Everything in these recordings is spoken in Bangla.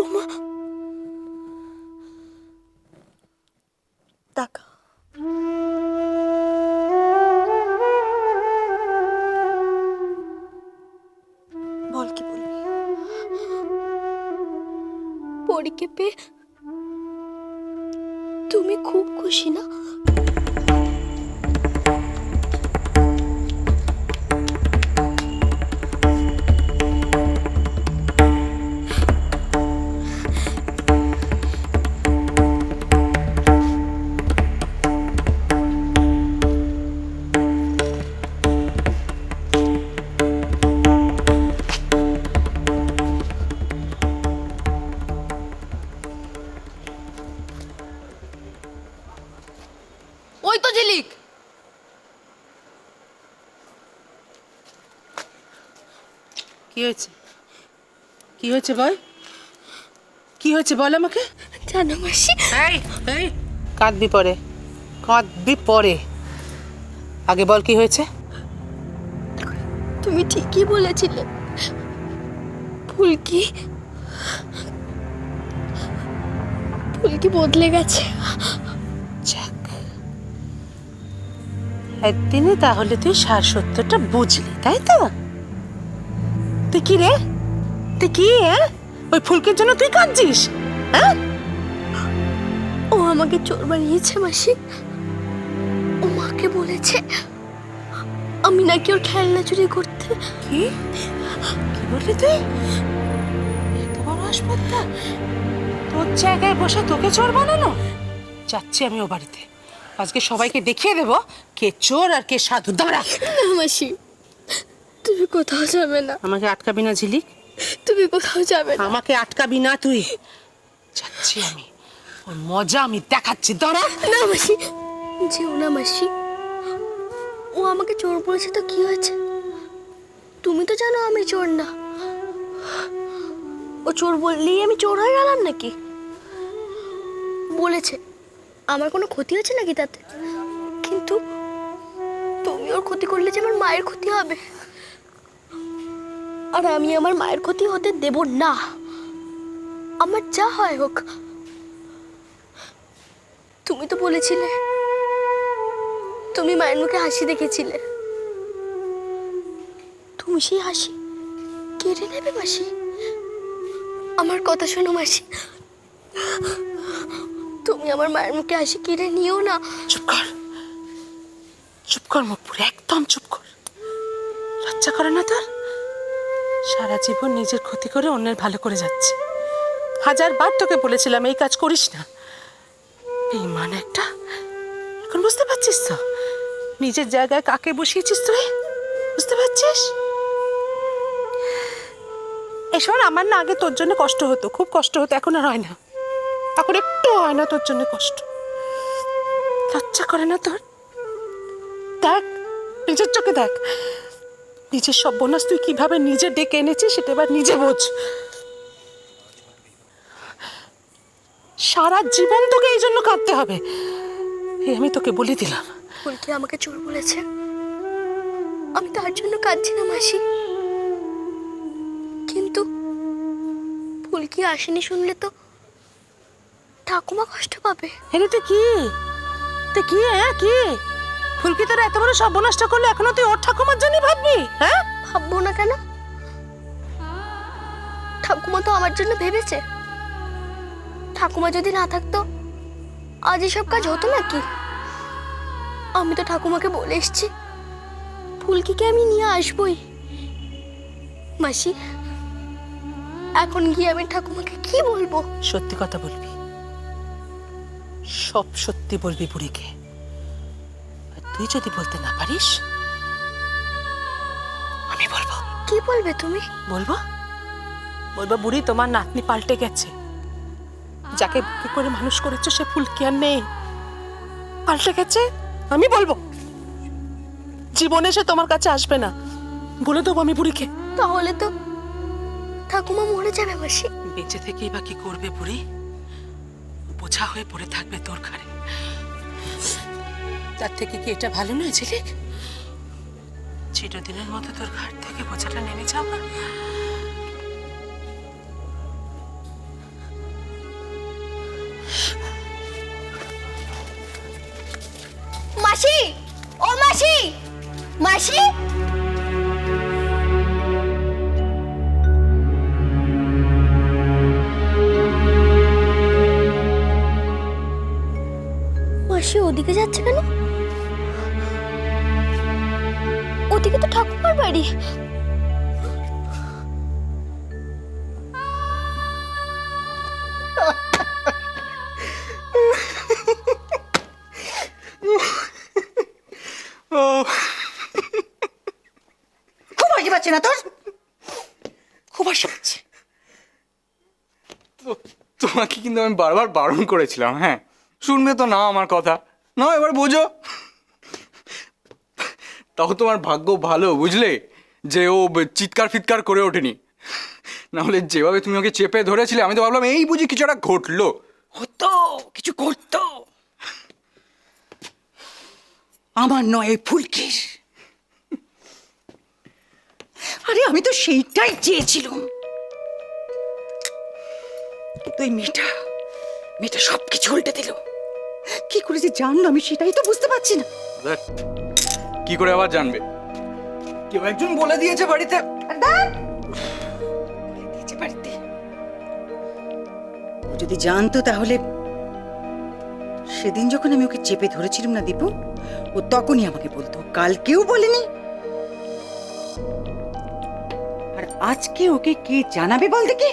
বোমা। টাকা। বল কি তুমি খুব খুশি না? কি হয়েছে? কি হয়েছে বল? কি হয়েছে বল আমাকে? জানো মাসি? এই এই কাঁদবি পরে কাঁদবি পরে। আগে বল কি হয়েছে? তুমি ঠিকই বলেছিলে। ফুলকি ফুলকি বদলে গেছে? যাক। একদিনে তাহলে তুই সার সত্যটা বুঝলি তাই তো? তুই কি রে। তুই কি হ্যাঁ? ওই ফুলকির জন্য তুই কাঁদছিস হ্যাঁ? ও আমাকে চোর বানিয়েছে মাসি। ও মাকে বলেছে আমি নাকি ওর খেলনা চুরি করতে। কি? কি বললি তুই? এত বড় হাসপাতাল তোর জায়গায় বসে তোকে চোর বানানো? যাচ্ছি আমি ও বাড়িতে। আজকে সবাইকে দেখিয়ে দেবো কে চোর আর কে সাধু। দাঁড়া। মাসি। তুমি কোথাও যাবে না। আমাকে আটকাবি না ঝিলিক? তুমি কোথাও যাবে না। আমাকে আটকাবি না তুই। যাচ্ছি আমি। ওর মজা আমি দেখাচ্ছি দাঁড়া। না মাসি যেও না মাসি। ও আমাকে চোর বলেছে তো কি হয়েছে? তুমি তো জানো আমি চোর না। ও চোর বললেই আমি চোর হয়ে গেলাম নাকি? বলেছে আমার কোনো ক্ষতি হয়েছে নাকি তাতে? কিন্তু তুমি ওর ক্ষতি করলে যে আমার মায়ের ক্ষতি হবে। আর আমি আমার মায়ের ক্ষতি হতে দেব না। আমার যা হয় হোক। তুমি তো বলেছিলে, তুমি মায়ের মুখে হাসি দেখেছিলে। তুমি সেই হাসি কেড়ে নেবে মাসি? আমার কথা শোনো মাসি। তুমি আমার মায়ের মুখে হাসি কেড়ে নিও না। চুপ কর। চুপ কর মুখ একদম চুপ কর। লজ্জা করে না তোর? সারা জীবন নিজের ক্ষতি করে অন্যের ভালো করে যাচ্ছে। হাজার বার তোকে বলেছিলাম, এই কাজ করিস না। বেইমান একটা? এখন বুঝতে পারছিস তো? নিজের জায়গায় কাকে বসিয়েছিস তুই? বুঝতে পারছিস? এসব আমার না আগে তোর জন্য কষ্ট হতো, খুব কষ্ট হতো, এখন আর হয় না। এখন একটু হয় না তোর জন্য কষ্ট। লজ্জা করে না তোর? দেখ, নিজের চোখে দেখ। নিজের সব বোনাস তুই কীভাবে নিজে ডেকে এনেছিস সেটা এবার নিজে বোঝ। সারা জীবন তোকে এই জন্য কাঁদতে হবে। এই আমি তোকে বলে দিলাম। ফুলকি আমাকে চোর বলেছে? আমি তার জন্য কাঁদছি না মাসি। কিন্তু ফুলকি আসেনি শুনলে তো? ঠাকুমা কষ্ট পাবে। তুই কি? কি হ্যাঁ কি? ফুলকি তোর এত বড় সর্বনাশটা করলে এখনও তুই ওর ঠাকুমার জন্য ভাববি? হ্যাঁ? ভাববো না কেন? ঠাকুমা তো আমার জন্য ভেবেছে। ঠাকুমা যদি না থাকতো আজ এসব কাজ হতো নাকি? আমি তো ঠাকুমাকে বলে এসছি ফুলকিকে আমি নিয়ে আসবই। মাসি এখন গিয়ে আমি ঠাকুমাকে কি বলব? সত্যি কথা বলবি। সব সত্যি বলবি বুড়িকে। তুই যদি বলতে না পারিস আমি বলব। কি বলবে তুমি? বলব? বলব বুড়ি তোমার নাতনি পাল্টে গেছে। যাকে কি করে মানুষ করেছ সে ফুলকি আর নেই পাল্টে গেছে? আমি বলব। জীবনে সে তোমার কাছে আসবে না। বলে দেবো আমি বুড়িকে। তাহলে তো ঠাকুমা মরে যাবে মাসি। বেঁচে থেকেই বা কি করবে বুড়ি? বোঝা হয়ে পড়ে থাকবে তোর ঘাড়ে। তার থেকে কি এটা ভালো নয় ঝিলিক চিরদিনের মতো তোর ঘাট থেকে বোঝাটা নেমে যাওয়া মাসি! ও মাসি! মাসি! মাসি ওদিকে যাচ্ছে কেন? ঠাকুমার বাড়ি? ও। খুব পাচ্ছে না তোর? খুব হাসি পাচ্ছে। তো- তোমাকে কিন্তু আমি বারবার বারণ করেছিলাম হ্যাঁ? শুনবে তো না আমার কথা। না এবার বোঝো। তাও তোমার ভাগ্য ভালো বুঝলে? যে ও চিৎকার ফিৎকার করে ওঠেনি। না হলে যেভাবে তুমি ওকে চেপে ধরেছিলে আমি তো ভাবলাম এই বুঝি কিছু একটা ঘটলো। হতো কিছু করতো আমার নয় এই ফুলকির। আরে আমি তো সেইটাই চেয়েছিলাম। কিন্তু এই মেয়েটা মেয়েটা সব কিছু উল্টে দিল। কি করে যে জানলো আমি সেটাই তো বুঝতে পারছি না। কি করে আবার জানবে? কেউ একজন বলে দিয়েছে বাড়িতে। দিয়েছে বাড়িতে। ও যদি জানতো তাহলে সেদিন যখন আমি ওকে চেপে ধরেছিলাম না দীপু ও তখনই আমাকে বলতো। কালকেও বলেনি। আর আজকে ওকে কে জানাবে বল দেখি?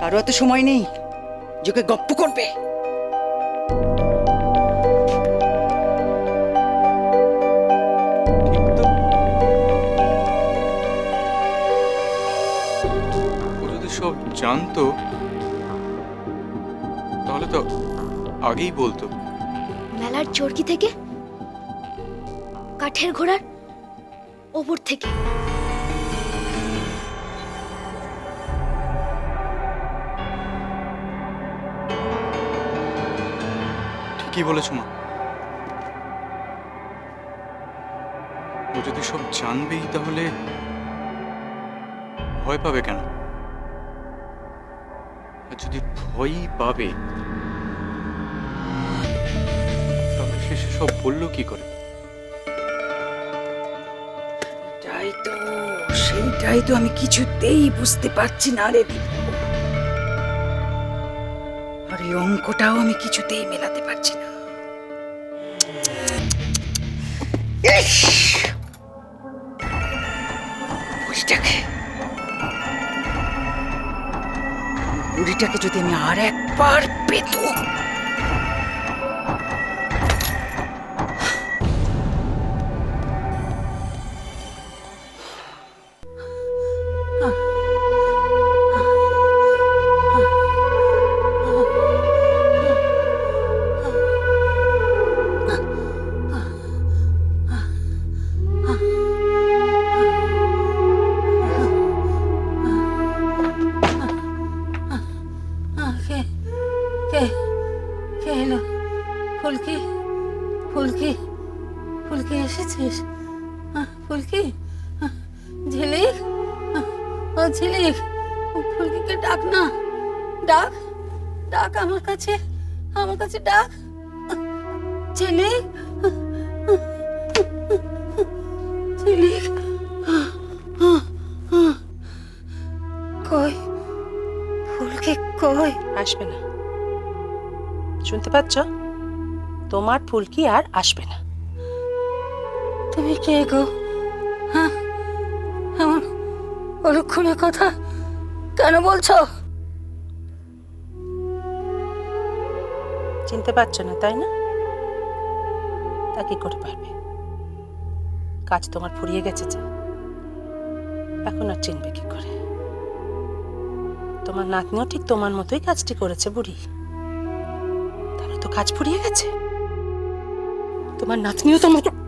কারও এত সময় নেই যে ওকে গপ্প করবে। জানতো তাহলে তো আগেই বলতো। মেলার চরকি থেকে? কাঠের ঘোড়ার ওপর থেকে? ঠিকই বলেছ মা। ও যদি সব জানবেই তাহলে ভয় পাবে কেন? যদি ভয়ই পাবে সব বলল কি করে? সেটাই তো সেইটাই তো আমি কিছুতেই বুঝতে পারছি না রে আর এই অঙ্কটাও আমি কিছুতেই মেলাতে পারছি না। ইস! বুড়িটাকে যদি আমি আর একবার পেতো এসেছিস? ফুলকি? ঝিলিক? ও ঝিলিক ফুলকিকে ডাক না। ডাক? ডাক আমার কাছে আমার কাছে ডাক। ঝিলিক? ঝিলিক। কই? ফুলকি কই? আসবে না। শুনতে পাচ্ছ? তোমার ফুলকি আর আসবে না। তুমি কে গো? হ্যাঁ? এমন অলক্ষণের কথা কেন বলছো? চিনতে পারছ না, তাই না? তা কি করে পারবে? কাজ তোমার ফুরিয়ে গেছে যে। এখন আর চিনবে কি করে? তোমার নাতনিও ঠিক তোমার মতোই কাজটি করেছে বুড়ি। তাহলে তো কাজ ফুরিয়ে গেছে। তোমার নাতনিও তোমার